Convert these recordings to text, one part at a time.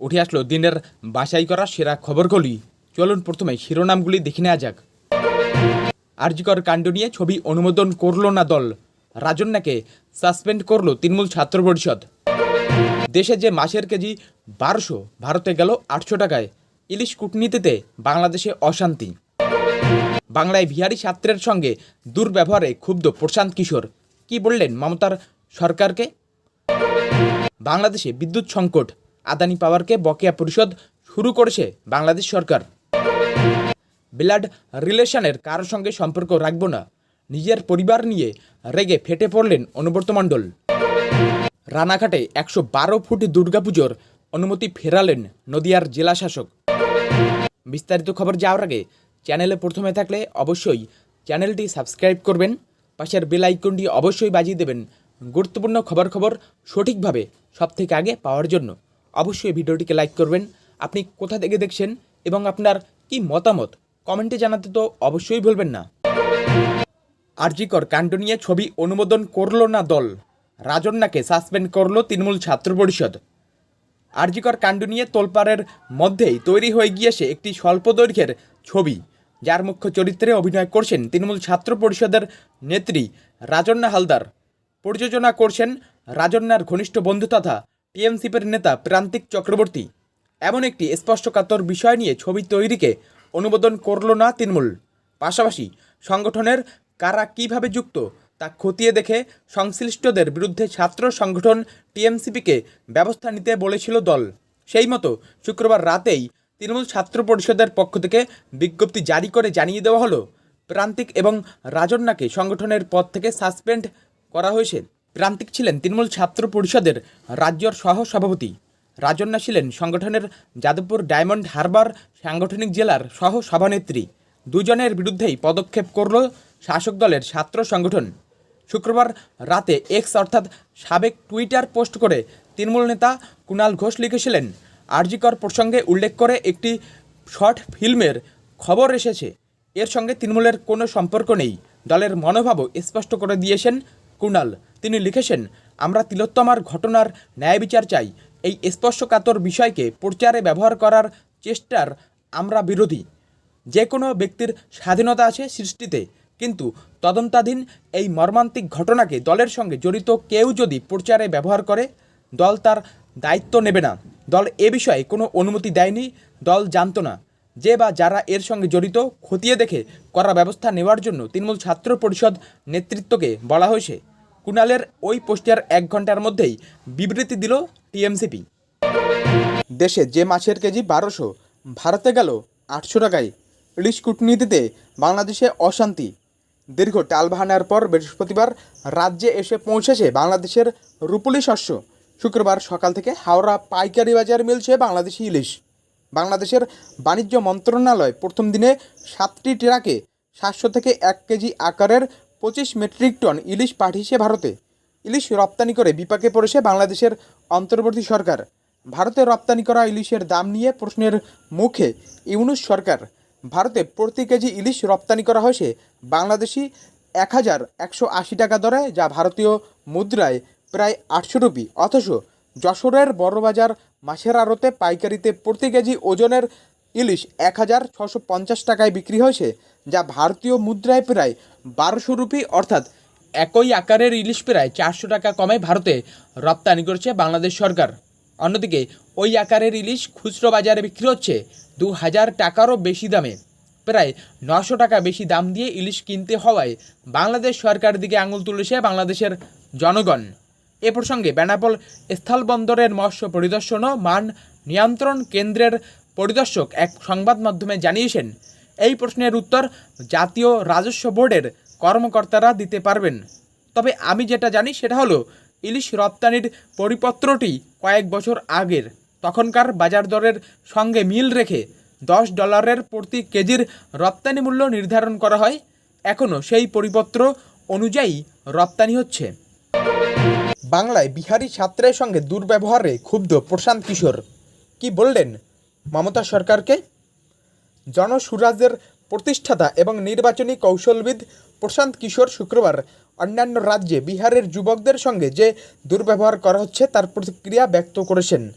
উঠে আসলো দিনের বাছাই করা সেরা খবরগুলি। চলুন প্রথমে শিরোনামগুলি দেখে নেওয়া যাক। আরজিকর কাণ্ড নিয়ে ছবি অনুমোদন করল না দল। রাজন্যাকে সাসপেন্ড করল তৃণমূল ছাত্র পরিষদ। দেশে যে মাছের কেজি বারোশো, ভারতে গেল আটশো টাকায়। ইলিশ কূটনীতিতে বাংলাদেশে অশান্তি। বাংলায় বিহারি ছাত্রের সঙ্গে দুর্ব্যবহারে ক্ষুব্ধ প্রশান্ত কিশোর। কি বললেন মমতার সরকারকে? বাংলাদেশে বিদ্যুৎ সংকট। আদানি পাওয়ারকে বকেয়া পরিশোধ শুরু করেছে বাংলাদেশ সরকার। ব্লাড রিলেশনের কারোর সঙ্গে সম্পর্ক রাখব না। নিজের পরিবার নিয়ে রেগে ফেটে পড়লেন অনুব্রত মণ্ডল। রানাঘাটে একশো বারো ফুট দুর্গাপুজোর অনুমতি ফেরালেন নদিয়ার জেলা শাসক। বিস্তারিত খবর যাওয়ার আগে চ্যানেলে প্রথমে থাকলে অবশ্যই চ্যানেলটি সাবস্ক্রাইব করবেন, পাশের বেল আইকনটি অবশ্যই বাজিয়ে দেবেন। গুরুত্বপূর্ণ খবর খবর সঠিকভাবে সব থেকে আগে পাওয়ার জন্য। অবশ্যই ভিডিওটিকে লাইক করবেন। আপনি কোথা থেকে দেখছেন এবং আপনার কি মতামত কমেন্টে জানাতে তো অবশ্যই ভুলবেন না। আরজিকর কাণ্ড নিয়ে ছবি অনুমোদন করল না দল। রাজন্যাকে সাসপেন্ড করল তৃণমূল ছাত্র পরিষদ। আরজিকর কাণ্ড নিয়ে তোলপাড়ের মধ্যেই তৈরি হয়ে গিয়েছে একটি স্বল্প দৈর্ঘ্যের ছবি, যার মুখ্য চরিত্রে অভিনয় করছেন তৃণমূল ছাত্র পরিষদের নেত্রী রাজন্যা হালদার। প্রযোজনা করছেন রাজন্যার ঘনিষ্ঠ বন্ধু তথা টিএমসিপের নেতা প্রান্তিক চক্রবর্তী এমন একটি স্পষ্টকাতর বিষয় নিয়ে ছবি তৈরিকে অনুমোদন করল না তৃণমূল। পাশাপাশি সংগঠনের কারা কীভাবে যুক্ত তা খতিয়ে দেখে সংশ্লিষ্টদের বিরুদ্ধে ছাত্র সংগঠন টিএমসিপিকে ব্যবস্থা নিতে বলেছিল দল। সেই মতো শুক্রবার রাতেই তৃণমূল ছাত্র পরিষদের পক্ষ থেকে বিজ্ঞপ্তি জারি করে জানিয়ে দেওয়া হলো, প্রান্তিক এবং রাজন্যাকে সংগঠনের পদ থেকে সাসপেন্ড করা হয়েছে। প্রান্তিক ছিলেন তৃণমূল ছাত্র পরিষদের রাজ্যর সহ সভাপতি রাজন্যা ছিলেন সংগঠনের যাদবপুর ডায়মন্ড হারবার সাংগঠনিক জেলার সহ সভানেত্রী দুজনের বিরুদ্ধেই পদক্ষেপ করল শাসক দলের ছাত্র সংগঠন। শুক্রবার রাতে এক্স অর্থাৎ সাবেক টুইটার পোস্ট করে তৃণমূল নেতা কুণাল ঘোষ লিখেছিলেন, আরজিকর প্রসঙ্গে উল্লেখ করে একটি শর্ট ফিল্মের খবর এসেছে। এর সঙ্গে তৃণমূলের কোনো সম্পর্ক নেই। দলের মনোভাবও স্পষ্ট করে দিয়েছেন কুণাল, তিনি লিখেছেন, আমরা তিলোত্তমার ঘটনার ন্যায় বিচার চাই। এই স্পর্শকাতর বিষয়কে প্রচারে ব্যবহার করার চেষ্টার আমরা বিরোধী। যে কোনো ব্যক্তির স্বাধীনতা আছে সৃষ্টিতে, কিন্তু তদন্তাধীন এই মর্মান্তিক ঘটনাকে দলের সঙ্গে জড়িত কেউ যদি প্রচারে ব্যবহার করে, দল তার দায়িত্ব নেবে না। দল এ বিষয়ে কোনো অনুমতি দেয়নি, দল জানত না। যে বা যারা এর সঙ্গে জড়িত খতিয়ে দেখে করা ব্যবস্থা নেওয়ার জন্য তৃণমূল ছাত্র পরিষদ নেতৃত্বকে বলা হয়েছে। কুণালের ওই পোস্টের এক ঘণ্টার মধ্যেই বিবৃতি দিল টিএমসিপি। দেশে যে মাছের কেজি বারোশো, ভারতে গেল আটশো টাকায়। ইলিশ কূটনীতিতে বাংলাদেশে অশান্তি। দীর্ঘ টালবাহানার পর বৃহস্পতিবার রাজ্যে এসে পৌঁছেছে বাংলাদেশের রূপলি শস্য। শুক্রবার সকাল থেকে হাওড়া পাইকারি বাজার মিলছে বাংলাদেশি ইলিশ। বাংলাদেশের বাণিজ্য মন্ত্রণালয় প্রথম দিনে সাতটি ট্রাকে সাতশো থেকে এক কেজি আকারের পঁচিশ মেট্রিক টন ইলিশ পাঠিয়েছে ভারতে। ইলিশ রপ্তানি করে বিপাকে পড়েছে বাংলাদেশের অন্তর্বর্তী সরকার। ভারতে রপ্তানি করা ইলিশের দাম নিয়ে প্রশ্নের মুখে ইউনুস সরকার। ভারতে প্রতি কেজি ইলিশ রপ্তানি করা হয়েছে বাংলাদেশি এক হাজার একশো আশি টাকা দরে, যা ভারতীয় মুদ্রায় প্রায় আটশো রুপি। অথচ যশোরের বড়বাজার মাছের আড়তে পাইকারিতে প্রতি কেজি ওজনের ইলিশ এক হাজার ছশো পঞ্চাশ টাকায় বিক্রি হয়েছে, যা ভারতীয় মুদ্রায় প্রায় বারোশো রুপি, অর্থাৎ একই আকারের ইলিশ প্রায় চারশো টাকা কমে ভারতে রপ্তানি করছে বাংলাদেশ সরকার। অন্যদিকে, ওই আকারের ইলিশ খুচরো বাজারে বিক্রি হচ্ছে দু হাজার টাকারও বেশি দামে। প্রায় নশো টাকা বেশি দাম দিয়ে ইলিশ কিনতে হওয়ায় বাংলাদেশ সরকারের দিকে আঙুল তুলেছে বাংলাদেশের জনগণ। এ প্রসঙ্গে বেনাপোল স্থলবন্দরের মৎস্য পরিদর্শন ও মান নিয়ন্ত্রণ কেন্দ্রের পরিদর্শক এক সংবাদ মাধ্যমে জানিয়েছেন, এই প্রশ্নের উত্তর জাতীয় রাজস্ব বোর্ডের কর্মকর্তারা দিতে পারবেন। তবে আমি যেটা জানি সেটা হলো, ইলিশ রপ্তানির পরিপত্রটি কয়েক বছর আগের। তখনকার বাজার দরের সঙ্গে মিল রেখে দশ ডলারের প্রতি কেজির রপ্তানি মূল্য নির্ধারণ করা হয়। এখনও সেই পরিপত্র অনুযায়ী রপ্তানি হচ্ছে। বাংলায় বিহারি ছাত্রের সঙ্গে দুর্ব্যবহারে ক্ষুব্ধ প্রশান্ত কিশোর। কি বললেন মমতা সরকারকে? জনসুরাজের প্রতিষ্ঠাতা এবং নির্বাচনী কৌশলবিদ প্রশান্ত কিশোর শুক্রবার অন্যান্য রাজ্যে বিহারের যুবকদের সঙ্গে যে দুর্ব্যবহার করা হচ্ছে তার প্রতিক্রিয়া ব্যক্ত করেছেন।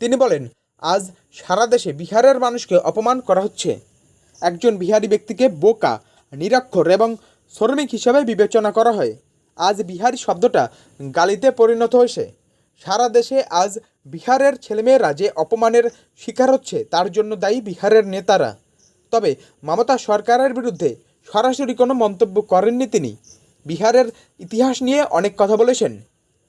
তিনি বলেন, আজ সারা দেশে বিহারের মানুষকে অপমান করা হচ্ছে। একজন বিহারি ব্যক্তিকে বোকা, নিরক্ষর এবং শ্রমিক হিসাবে বিবেচনা করা হয়। আজ বিহারি শব্দটা গালিতে পরিণত হয়েছে। সারা দেশে আজ বিহারের ছেলেমেয়েরা যে অপমানের শিকার হচ্ছে, তার জন্য দায়ী বিহারের নেতারা। তবে মমতা সরকারের বিরুদ্ধে সরাসরি কোনো মন্তব্য করেননি তিনি। বিহারের ইতিহাস নিয়ে অনেক কথা বলেছেন।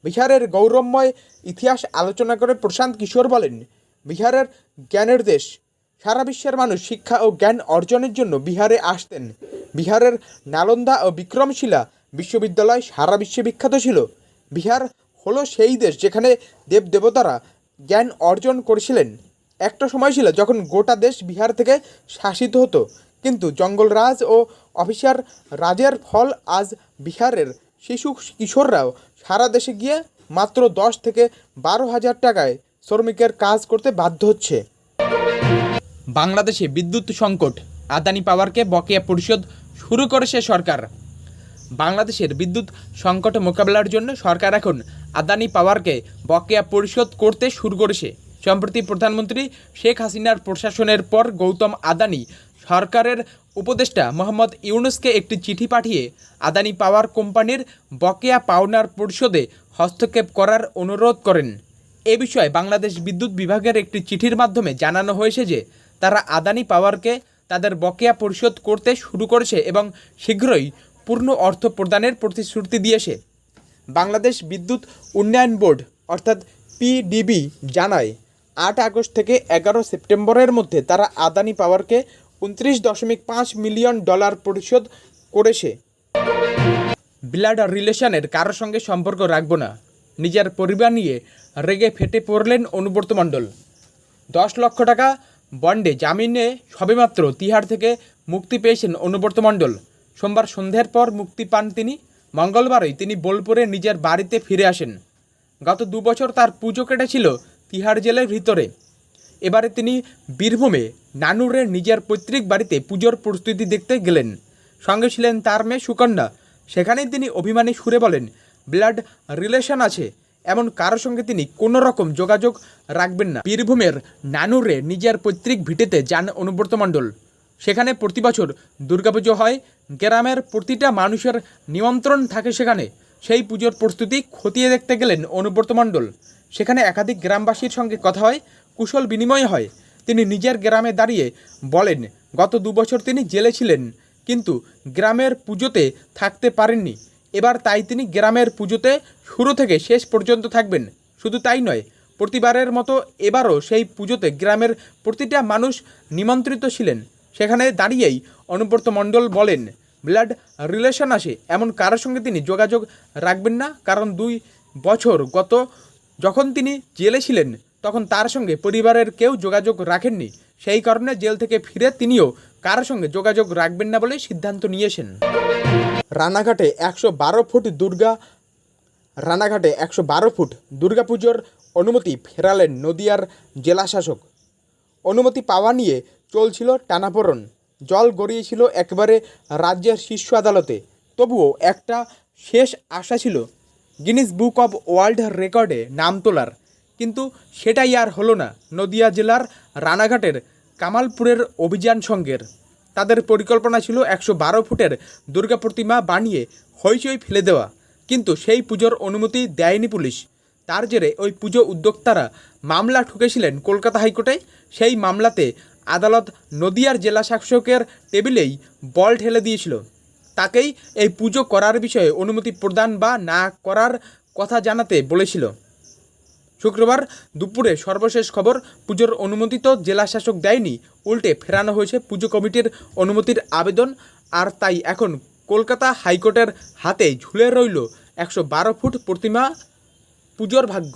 বিহারের গৌরবময় ইতিহাস আলোচনা করে প্রশান্ত কিশোর বলেন, বিহারের জ্ঞানের দেশ। সারা বিশ্বের মানুষ শিক্ষা ও জ্ঞান অর্জনের জন্য বিহারে আসতেন। বিহারের নালন্দা ও বিক্রমশিলা বিশ্ববিদ্যালয় সারা বিশ্বে বিখ্যাত ছিল। বিহার হলো সেই দেশ যেখানে দেবদেবতারা জ্ঞান অর্জন করেছিলেন। একটা সময় ছিল যখন গোটা দেশ বিহার থেকে শাসিত হতো, কিন্তু জঙ্গলরাজ ও অফিসার রাজের ফল আজ বিহারের শিশু কিশোররাও সারা দেশে গিয়ে মাত্র দশ থেকে বারো হাজার টাকায় শ্রমিকের কাজ করতে বাধ্য হচ্ছে। বাংলাদেশে বিদ্যুৎ সংকট, আদানি পাওয়ারকে বকেয়া পরিশোধ শুরু করেছে সরকার। বাংলাদেশের বিদ্যুৎ সংকট মোকাবেলার জন্য সরকার এখন আদানি পাওয়ারকে বকেয়া পরিশোধ করতে শুরু করেছে। সম্প্রতি প্রধানমন্ত্রী শেখ হাসিনার প্রশাসনের পর গৌতম আদানি সরকারের উপদেষ্টা মোহাম্মদ ইউনুসকে একটি চিঠি পাঠিয়ে আদানি পাওয়ার কোম্পানির বকেয়া পাওনার পরিশোধে হস্তক্ষেপ করার অনুরোধ করেন। এ বিষয়ে বাংলাদেশ বিদ্যুৎ বিভাগের একটি চিঠির মাধ্যমে জানানো হয়েছে যে, তারা আদানি পাওয়ারকে তাদের বকেয়া পরিশোধ করতে শুরু করেছে এবং শীঘ্রই পূর্ণ অর্থ প্রদানের প্রতিশ্রুতি দিয়েছে। বাংলাদেশ বিদ্যুৎ উন্নয়ন বোর্ড, অর্থাৎ পিডিবি জানায়, আট আগস্ট থেকে এগারো সেপ্টেম্বরের মধ্যে তারা আদানি পাওয়ারকে উনত্রিশ দশমিক পাঁচ মিলিয়ন ডলার পরিশোধ করেছে। ব্লাড রিলেশনের কারোর সঙ্গে সম্পর্ক রাখব না। নিজের পরিবার নিয়ে রেগে ফেটে পড়লেন অনুব্রত মণ্ডল। দশ লক্ষ টাকা বন্ডে জামিনে সবেমাত্র তিহার থেকে মুক্তি পেয়েছেন অনুব্রত মণ্ডল। সোমবার সন্ধ্যের পর মুক্তি পান তিনি। মঙ্গলবারই তিনি বোলপুরে নিজের বাড়িতে ফিরে আসেন। গত দু বছর তার পুজো কেটেছিল তিহার জেলের ভিতরে। এবারে তিনি বীরভূমে নানুরে নিজের পৈতৃক বাড়িতে পুজোর প্রস্তুতি দেখতে গেলেন। সঙ্গে ছিলেন তার মেয়ে সুকন্যা। সেখানেই তিনি অভিমানী সুরে বলেন, ব্লাড রিলেশন আছে, এমন কারোর সঙ্গে তিনি কোনো রকম যোগাযোগ রাখবেন না। বীরভূমের নানুরে নিজের পৈতৃক ভিটেতে যান অনুব্রত মণ্ডল। সেখানে প্রতি বছর দুর্গাপুজো হয়। গ্রামের প্রতিটা মানুষের নিমন্ত্রণ থাকে সেখানে। সেই পুজোর প্রস্তুতি খতিয়ে দেখতে গেলেন অনুব্রত মণ্ডল। সেখানে একাধিক গ্রামবাসীর সঙ্গে কথা হয়, কুশল বিনিময় হয়। তিনি নিজের গ্রামে দাঁড়িয়ে বলেন, গত দু বছর তিনি জেলে ছিলেন, কিন্তু গ্রামের পুজোতে থাকতে পারেননি। এবার তাই তিনি গ্রামের পুজোতে শুরু থেকে শেষ পর্যন্ত থাকবেন। শুধু তাই নয়, প্রতিবারের মতো এবারও সেই পুজোতে গ্রামের প্রতিটা মানুষ নিমন্ত্রিত ছিলেন। সেখানে দাঁড়িয়েই অনুব্রত মণ্ডল বলেন, ব্লাড রিলেশন আসে, এমন কারোর সঙ্গে তিনি যোগাযোগ রাখবেন না, কারণ দুই বছর গত যখন তিনি জেলে ছিলেন, তখন তার সঙ্গে পরিবারের কেউ যোগাযোগ রাখেননি। সেই কারণে জেল থেকে ফিরে তিনিও কারোর সঙ্গে যোগাযোগ রাখবেন না বলে সিদ্ধান্ত নিয়েছেন। রানাঘাটে একশো বারো ফুট দুর্গা, রানাঘাটে একশো বারো ফুট দুর্গাপুজোর অনুমতি ফেরালেন নদিয়ার জেলাশাসক। অনুমতি পাওয়া নিয়ে চলছিল টানাপোড়ন। জল গড়িয়েছিল একবারে রাজ্যের শীর্ষ আদালতে। তবুও একটা শেষ আশা ছিল, গিনিস বুক অব ওয়ার্ল্ড রেকর্ডে নাম তোলার। কিন্তু সেটাই আর হলো না, নদিয়া জেলার রানাঘাটের কামালপুরের অভিযান সঙ্গের। তাদের পরিকল্পনা ছিল একশো বারো ফুটের দুর্গা প্রতিমা বানিয়ে হইচই ফেলে দেওয়া। কিন্তু সেই পুজোর অনুমতি দেয়নি পুলিশ। তার জেরে ওই পুজো উদ্যোক্তারা মামলা ঠুকেছিলেন কলকাতা হাইকোর্টে। সেই মামলাতে আদালত নদিয়ার জেলা শাসকের টেবিলেই বল ঠেলে দিয়েছিল। তাকেই এই পুজো করার বিষয়ে অনুমতি প্রদান বা না করার কথা জানাতে বলেছিল। শুক্রবার দুপুরে সর্বশেষ খবর, পুজোর অনুমতি তো জেলা শাসক দেয়নি, উল্টে ফেরানো হয়েছে পুজো কমিটির অনুমতির আবেদন। আর তাই এখন কলকাতা হাইকোর্টের হাতে ঝুলে রইল একশো বারো ফুট প্রতিমা পুজোর ভাগ্য।